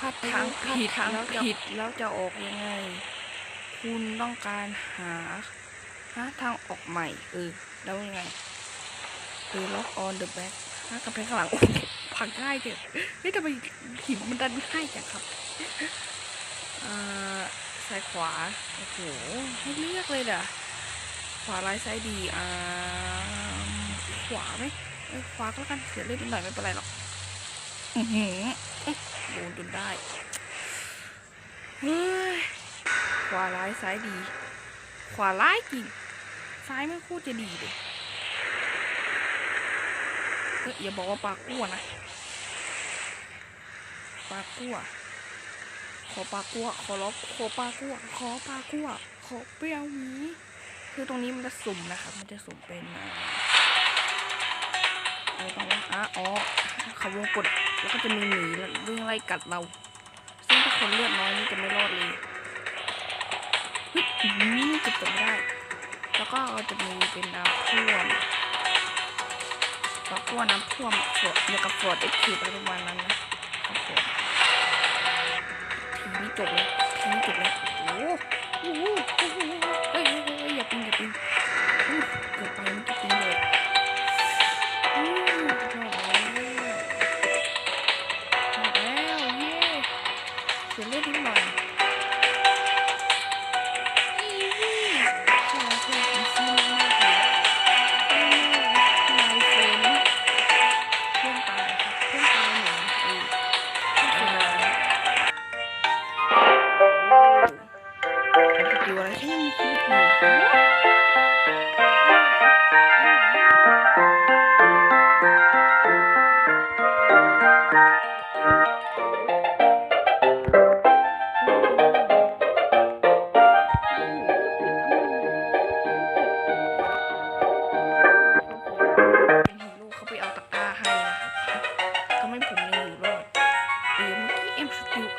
พายุพัดทางพัดผิดทางแล้วจะผิดแล้วจะออกยังไง คุณต้องการหาหาทางออกใหม่เออแล้วยังไงเออ lock on the back หากระเพงข้างหลังโอ้โหพังง่ายเกินเฮ้ยทำไมหินมันดันง่ายจังครับอ่าซ้ายขวาโอ้โหให้เลือกเลยเด้อขวาร้ายซ้ายดีอ่าขวาไหมเออขวาก็แล้วกันเสียเลือดนิดหน่อยไม่เป็นไรหรอกอือหือ โดนจนได้เฮ้ยขวาร้ายซ้ายดี ขวาร้ายจริงซ้ายไม่คู่จะดีเลยเฮ้ยอย่าบอกว่าปากกั้วนะปากกั้วขอปากกั้วขอล็อกขอปากกั้วขอปากกั้วขอเปรี้ยวหมีคือตรงนี้มันจะสุ่มนะครับมันจะสุ่มเป็นอะไรบ้างอะอ๋อเขาวงกด แล้วก็จะมีหมีวิ่งไล่กัดเรา ซึ่งถ้าคนเลือดน้อยนี่จะไม่รอดเลยเฮ้ยอื้อหือเก็บตัวไม่ได้ แล้วก็จะมีเป็นน้ำท่วมน้ำท่มน้ำท่วมฝดเดียวกับฝดเอ็กซ์อะไรประมาณนั้นนะครับผมทีนี้จบเลยทีนี้จบเลยโอ้โหโอ้โหโอ้โหเฮ้ยเฮ้ยเฮ้ยอย่าปิงอย่าปิงอู้เกิดไปมันจะปิงเลย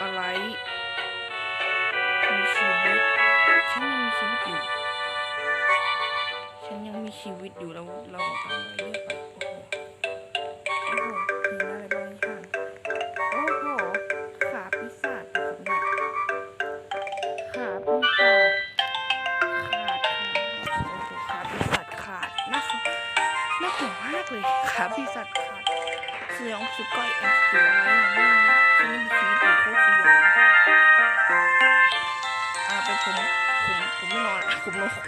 อะไรมีชีวิตฉันยังมีชีวิตอยู่ ฉันยังมีชีวิตอยู่แล้วเราทำอะไรเรื่อยไป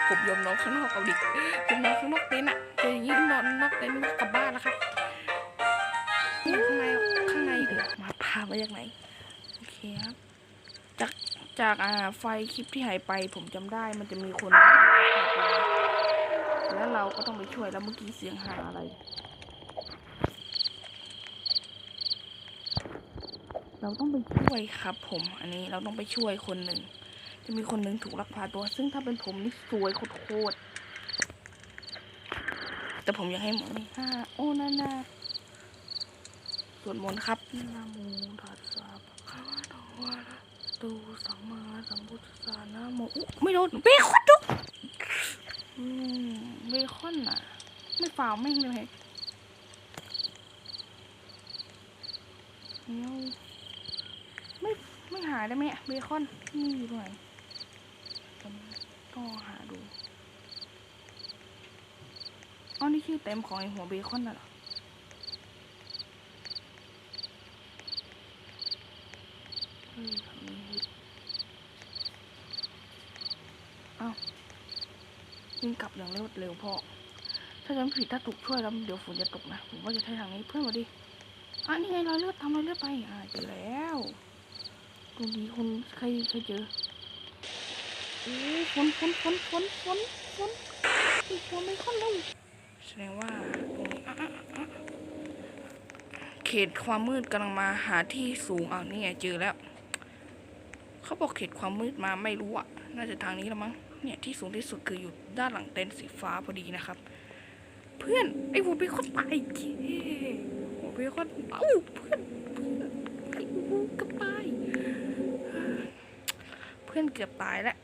ผมยอมนอนข้างนอกเอาดิผมนอนข้างนอกเต็นท์อะเจออย่างนี้นอนนอกเต็นท์กลับบ้านแล้วครับข้างในข้างในเดี๋ยวมาพามาจากไหนโอเคครับจากจากอ่าไฟคลิปที่หายไป ผมจำได้มันจะมีคนแล้วเราก็ต้องไปช่วยแล้วเมื่อกี้เสียงหาอะไร เราต้องไปช่วยครับ ผม อันนี้เราต้องไปช่วยคนหนึ่ง จะมีคนหนึ่งถูกลักพาตัว ซึ่งถ้าเป็นผมนี่สวยโคตรแต่ผมอยากให้หมอนี่ห้าโอ้นานาสวดมนต์ครับนะโมตัสสะภะคะวะโตอะระหะโตสัมมาสัมพุทธัสสะนะโมอุ๊ไม่โดนเบคอนดุอืมเบคอนอะ ไม่ฝ่าวแม่เลยเฮ้ยไม่ไม่หายได้ไหมเบคอนนี่อยู่ตรงไหน ต้อหาดูอ๋อนี่ชื่อเต็มของไอหัวเบคอนน่ะเหรอเฮ้ยทำนี้อ้าวิ่งกลับอย่างรวดเร็วพ่อ ถ้าฉันผิดถ้าถูกช่วยแล้วเดี๋ยวฝนจะตกนะ ผมว่าจะใช้ทางนี้เพื่อนมาดิอะนี่ไงรอยเลือดทำรอยเลือดไป อ่าเจอแล้วตรงนี้คนใครใครเจอ โอ้ฝนฝนฝนฝนฝนฝนอีกฝนไม่ค่อนลงแสดงว่าตรงนี้เขตความมืดกำลังมาหาที่สูงอะนี่ไงเจอแล้ว เขาบอกเขตความมืดมาไม่รู้อะ น่าจะทางนี้ละมั้ง เนี่ยที่สูงที่สุดคืออยู่ด้านหลังเต็นท์สีฟ้าพอดีนะครับ เพื่อนไอ้หัวเบคอนตายเย้หัวเบคอนเอ้าเพื่อนเพื่อนไอ้วเกับตาย เพื่อนเกือบตายแล้ว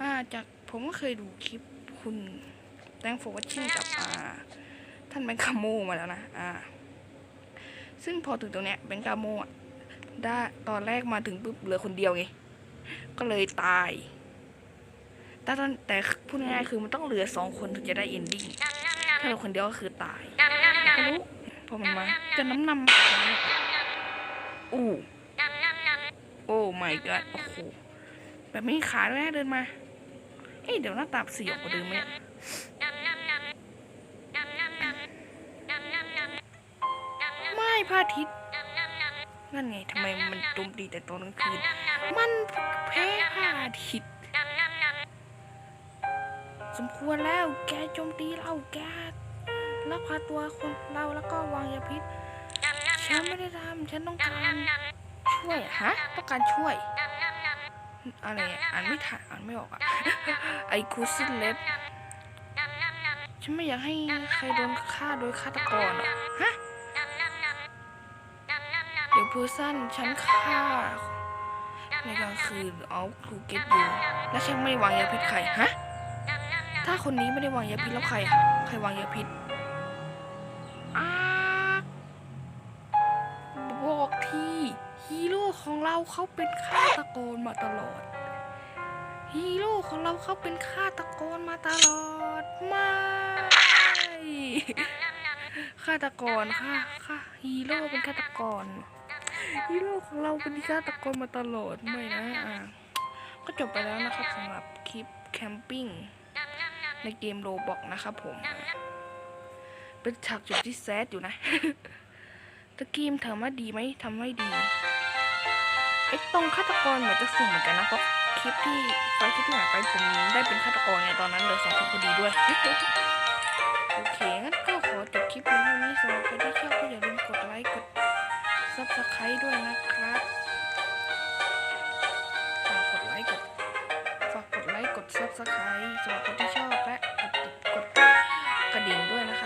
อ่าจากผมก็เคยดูคลิปคุณแตงโฟวัชชิ่งกับอ่าท่านแบงคาโมมาแล้วนะอ่าซึ่งพอถึงตรงเนี้ยแบงคาโมอะได้ตอนแรกมาถึงปุ๊บเหลือคนเดียวไงก็เลยตายแต่ตอนแต่พูดง่ายๆคือมันต้องเหลือสองคนถึงจะได้เอนดิ้งถ้าเหลือคนเดียวก็คือตายไม่รู้พอมันมาจะน้ำนำอู้โอ้ my god โอ้โหแบบไม่มีขาด้วยนะเดินมา เอ๊ะเดี๋ยวหน้าตาสีออกกว่าเดิมไหมไม่พระอาทิตย์นั่นไงทำไมมันโจมตีแต่ตอนกลางคืน มันแพ้พระอาทิตย์สมควรแล้วแกโจมตีเราแกลักพาตัวคนเราแล้วก็วางยาพิษฉันไม่ได้ทำฉันต้องการช่วยฮะต้องการช่วย อะไรอะอ่านไม่ทันอ่านไม่ออกอะไอคูซินเล็บฉันไม่อยากให้ใครโดนฆ่าโดยฆาตกรอะฮะเดี๋ยวเพอร์ซันฉันฆ่าในกลางคืนเอาครูเก็ตอยู่แล้วฉันไม่วางยาพิษใครฮะถ้าคนนี้ไม่ได้วางยาพิษแล้วใครอะใครวางยาพิษอ้า เราเขาเป็นฆาตกรมาตลอด ฮีโร่ของเราเขาเป็นฆาตกรมาตลอดไม่ฆาตกรค่ะค่ะฮีโร่เป็นฆาตกรฮีโร่ของเราเป็นฆาตกรมาตลอดไม่นะอะก็จบไปแล้วนะครับสำหรับคลิปแคมปิ้งในเกมโรบอกนะครับผม เป็นฉากจบที่แซดอยู่นะตะกีมถามว่าดีไหมทำไม่ดี ไอ้ตรงฆาตกรเหมือนจะสุ่มเหมือนกันนะเพราะคลิปที่ไฟคลิปที่หายไปผมได้เป็นฆาตกรไงตอนนั้นเลยสองคนพอดีด้วย โอเคงั้นก็ขอจบคลิปเพียงเท่านี้สำหรับคนที่ชอบก็อย่าลืมกดไลค์กดซับสไครต์ด้วยนะครับฝากกดไลค์กดฝากกดไลค์กดซับสไครต์สำหรับคนที่ชอบและกดกดกระดิ่งด้วยนะ